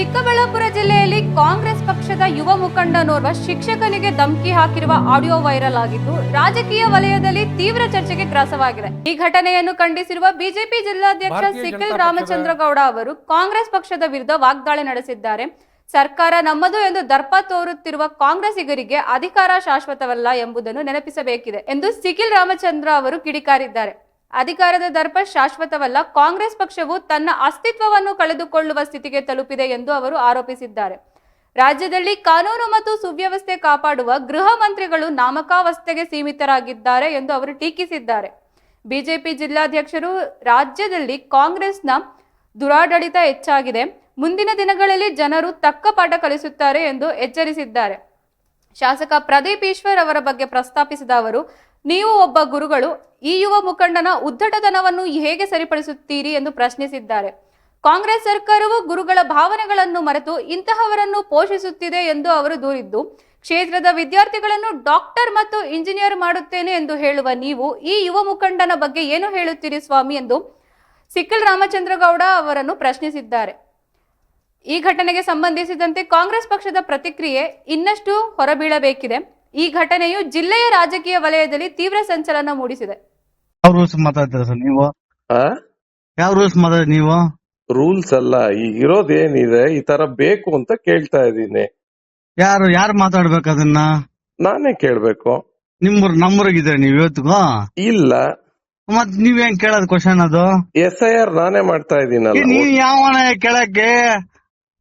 ಚಿಕ್ಕಬಳ್ಳಾಪುರ ಜಿಲ್ಲೆಯಲ್ಲಿ ಕಾಂಗ್ರೆಸ್ ಪಕ್ಷದ ಯುವ ಮುಖಂಡನೋರ್ವ ಶಿಕ್ಷಕನಿಗೆ ಧಮಕಿ ಹಾಕಿರುವ ಆಡಿಯೋ ವೈರಲ್ ಆಗಿದ್ದು ರಾಜಕೀಯ ವಲಯದಲ್ಲಿ ತೀವ್ರ ಚರ್ಚೆಗೆ ಗ್ರಾಸವಾಗಿದೆ. ಈ ಘಟನೆಯನ್ನು ಖಂಡಿಸಿರುವ ಬಿಜೆಪಿ ಜಿಲ್ಲಾಧ್ಯಕ್ಷ ಸಿಕ್ಕಿಲ್ ಸಿಖಿಲ್ ಜನತಾ ರಾಮಚಂದ್ರ ಗೌಡ ಅವರು ಕಾಂಗ್ರೆಸ್ ಪಕ್ಷದ ವಿರುದ್ಧ ವಾಗ್ದಾಳಿ ನಡೆಸಿದ್ದಾರೆ. ಸರ್ಕಾರ ನಮ್ಮದು ಎಂದು ದರ್ಪ ತೋರುತ್ತಿರುವ ಕಾಂಗ್ರೆಸ್ಸಿಗರಿಗೆ ಅಧಿಕಾರ ಶಾಶ್ವತವಲ್ಲ ಎಂಬುದನ್ನು ನೆನಪಿಸಬೇಕಿದೆ ಎಂದು ಸಿಖಿಲ್ ರಾಮಚಂದ್ರ ಅವರು ಕಿಡಿಕಾರಿದ್ದಾರೆ. ಅಧಿಕಾರದ ದರ್ಪ ಶಾಶ್ವತವಲ್ಲ, ಕಾಂಗ್ರೆಸ್ ಪಕ್ಷವು ತನ್ನ ಅಸ್ತಿತ್ವವನ್ನು ಕಳೆದುಕೊಳ್ಳುವ ಸ್ಥಿತಿಗೆ ತಲುಪಿದೆ ಎಂದು ಅವರು ಆರೋಪಿಸಿದ್ದಾರೆ. ರಾಜ್ಯದಲ್ಲಿ ಕಾನೂನು ಮತ್ತು ಸುವ್ಯವಸ್ಥೆ ಕಾಪಾಡುವ ಗೃಹ ಮಂತ್ರಿಗಳು ನಾಮಕಾವಸ್ಥೆಗೆ ಸೀಮಿತರಾಗಿದ್ದಾರೆ ಎಂದು ಅವರು ಟೀಕಿಸಿದ್ದಾರೆ. ಬಿಜೆಪಿ ಜಿಲ್ಲಾಧ್ಯಕ್ಷರು ರಾಜ್ಯದಲ್ಲಿ ಕಾಂಗ್ರೆಸ್ನ ದುರಾಡಳಿತ ಹೆಚ್ಚಾಗಿದೆ. ಮುಂದಿನ ದಿನಗಳಲ್ಲಿ ಜನರು ತಕ್ಕ ಪಾಠ ಕಲಿಸುತ್ತಾರೆ ಎಂದು ಎಚ್ಚರಿಸಿದ್ದಾರೆ. ಶಾಸಕ ಪ್ರದೀಪ್ ಈಶ್ವರ್ ಅವರ ಬಗ್ಗೆ ಪ್ರಸ್ತಾಪಿಸಿದ ಅವರು ನೀವು ಒಬ್ಬ ಗುರುಗಳು, ಈ ಯುವ ಮುಖಂಡನ ಉದ್ದಟತನವನ್ನು ಹೇಗೆ ಸರಿಪಡಿಸುತ್ತೀರಿ ಎಂದು ಪ್ರಶ್ನಿಸಿದ್ದಾರೆ. ಕಾಂಗ್ರೆಸ್ ಸರ್ಕಾರವು ಗುರುಗಳ ಭಾವನೆಗಳನ್ನು ಮರೆತು ಇಂತಹವರನ್ನು ಪೋಷಿಸುತ್ತಿದೆ ಎಂದು ಅವರು ದೂರಿದ್ದು, ಕ್ಷೇತ್ರದ ವಿದ್ಯಾರ್ಥಿಗಳನ್ನು ಡಾಕ್ಟರ್ ಮತ್ತು ಇಂಜಿನಿಯರ್ ಮಾಡುತ್ತೇನೆ ಎಂದು ಹೇಳುವ ನೀವು ಈ ಯುವ ಮುಖಂಡನ ಬಗ್ಗೆ ಏನು ಹೇಳುತ್ತೀರಿ ಸ್ವಾಮಿ ಎಂದು ಸಿಕ್ಕಲ್ ರಾಮಚಂದ್ರಗೌಡ ಅವರನ್ನು ಪ್ರಶ್ನಿಸಿದ್ದಾರೆ. ಈ ಘಟನೆಗೆ ಸಂಬಂಧಿಸಿದಂತೆ ಕಾಂಗ್ರೆಸ್ ಪಕ್ಷದ ಪ್ರತಿಕ್ರಿಯೆ ಇನ್ನಷ್ಟು ಹೊರಬೀಳಬೇಕಿದೆ. ಈ ಘಟನೆಯು ಜಿಲ್ಲೆಯ ರಾಜಕೀಯ ವಲಯದಲ್ಲಿ ತೀವ್ರ ಸಂಚಲನ ಮೂಡಿಸಿದೆ. ಯಾವ ರೂಲ್ಸ್ ಮಾತಾಡ್ತೀರ ಸರ್ ನೀವು? ಆ? ಯಾವ ರೂಲ್ಸ್ ಮಾತಾಡಿ ನೀವು? ರೂಲ್ಸ್ ಅಲ್ಲ ಈಗ ಇರೋದೇನಿದೆ ಈ ತರ ಬೇಕು ಅಂತ ಕೇಳ್ತಾ ಇದ್ದೀನಿ. ಯಾರು ಯಾರು ಮಾತಾಡ್ಬೇಕು ಅದನ್ನ? ನಾನೇ ಕೇಳ್ಬೇಕು. ನಿಮ್ಮೂರ್ ನಮ್ಮೂರಾಗಿದ್ರೆ ನೀವು ಇವತ್ತಿಗೂ? ಇಲ್ಲ. ಮತ್ ನೀವೇನ್ ಹೆಂಗ್ ಕೇಳೋದ್ ಕ್ವಶನ್ ಅದು? ಎಸ್ ಐ ಆರ್ ನಾನೇ ಮಾಡ್ತಾ ಏ, ಇದೀನಲ್ಲ ನೀವ್ ಯಾವನ ಕೇಳಕ್ಕೆ?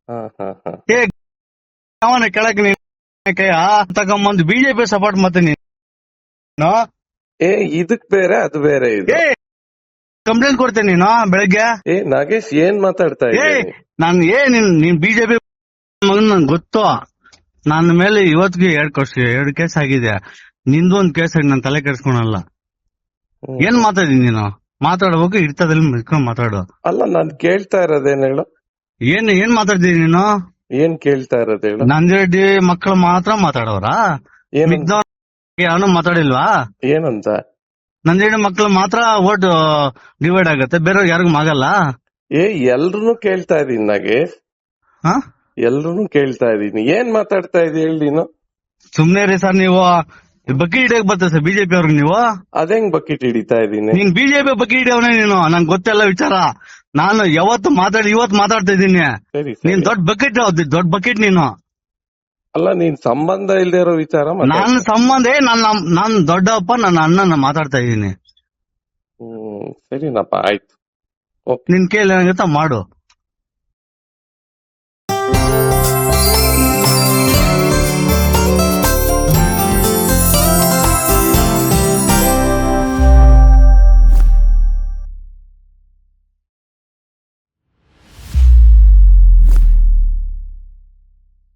ಹಾ, ಹಾ, ಹಾ. ಯಾವನ ಕೇಳಕ್ಕೆ ನೀನ್ ತಗೊಂಬಂದು ಬಿಜೆಪಿ ಸಪೋರ್ಟ್ ಮತ್ತೆ ನೀನು. ಏ ಇದಕ್ ಬೇರೆ ಅದು ಬೇರೆ ಇದು. ಕಂಪ್ಲೇಂಟ್ ಕೊಡ್ತೇನೆ ನೀನು ಬೆಳಗ್ಗೆ. ಏ ನಾಗೇಶ್ ಏನ್ ಮಾತಾಡ್ತಾ ಏ ನಾನು? ನಾನ್ ಏ ನೀನ್ ನೀನ್ ಬಿಜೆಪಿ ನಂಗೆ ಗೊತ್ತು? ನನ್ನ ಮೇಲೆ ಇವತ್ತಿಗೆ ಎರಡ್ ಕೋರ್ಸ್ ಎರಡ್ ಕೇಸ್ ಆಗಿದೆ. ನಿಂದು ಒಂದ್ ಕೇಸ್ ಆಗಿ ನಾನು ತಲೆ ಕೆಡ್ಸ್ಕೊಳಲ್ಲ. ಏನ್ ಮಾತಾಡಿ ನೀನು? ಮಾತಾಡ್ಬೇಕು ಇರ್ತದಲ್ಲಿ ಮಿಸ್ಕೊಂಡ್ ಮಾತಾಡು. ಅಲ್ಲ ನಾನ್ ಕೇಳ್ತಾ ಇರೋದೇನ್ ಹೇಳು? ಏನ್ ಏನ್ ಮಾತಾಡ್ತೀನಿ ನೀನು? ಏನ್ ಕೇಳ್ತಾ ಇರೋದು ಹೇಳು. ನಂದಿರೆಡ್ಡಿ ಮಕ್ಕಳು ಮಾತ್ರ ಮಾತಾಡೋರಾ? ಏನಂತ ಯಾವನು ಮಾತಾಡಿಲ್ವಾ? ಏನಂತ ನಂದಿರೆಡ್ಡಿ ಮಕ್ಕಳು ಮಾತ್ರ ಓಟ್ ಡಿವೈಡ್ ಆಗತ್ತೆ ಬೇರೆಯವ್ರಿಗೆ ಯಾರಿಗೂ ಆಗಲ್ಲ ಏ ಎಲ್ರು ಕೇಳ್ತಾ ಇದೀನಿ ನಾಗೆ ಹಾ? ಎಲ್ರು ಕೇಳ್ತಾ ಇದೀನಿ ಏನ್ ಮಾತಾಡ್ತಾ ಇದೀನಿ ಹೇಳಿ ನೀನು? ಸುಮ್ನೆ ರೀ ಸರ್ ನೀವು. ಬಕ್ಕಿ ಹಿಡಿಯಕ್ ಬರ್ತದೆ ಸರ್ ಬಿಜೆಪಿ ಅವ್ರಿಗೆ ನೀವು. ಅದೇಂಗ್ ಬಕೆಟ್ ಹಿಡಿತಾ ಇದೀನಿ ನೀನ್ ಬಿಜೆಪಿ ಬಕ್ಕಿ ಹಿಡಿಯವನೇ ನೀನು ನಂಗೆ ಗೊತ್ತೆಲ್ಲ ವಿಚಾರ. ನಾನು ಯಾವತ್ತು ಮಾತಾಡಿ ಇವತ್ತು ಮಾತಾಡ್ತಾ ಇದ್ದೀನಿ. ಸರಿ ನೀನ್ ದೊಡ್ಡ ಬಕೆಟ್ ದೊಡ್ಡ ಬಕೆಟ್ ನೀನು. ಅಲ್ಲ ನೀನ್ ಸಂಬಂಧ ಇಲ್ದೇ ಇರೋ ವಿಚಾರ ಮಾತಾಡ್ತಾ ನನ್ನ ಸಂಬಂಧ ಏ, ನನ್ನ ನಾನ್ ದೊಡ್ಡಪ್ಪ ನನ್ನ ಅಣ್ಣನ ಮಾತಾಡ್ತಾ ಇದ್ದೀನಿ. ಹ್ಮ್ ಸರಿನಪ್ಪ ಆಯ್ತು. ನಿನ್ ಕೇಳಿ ಏನಾಗುತ್ತೆ ಮಾಡು.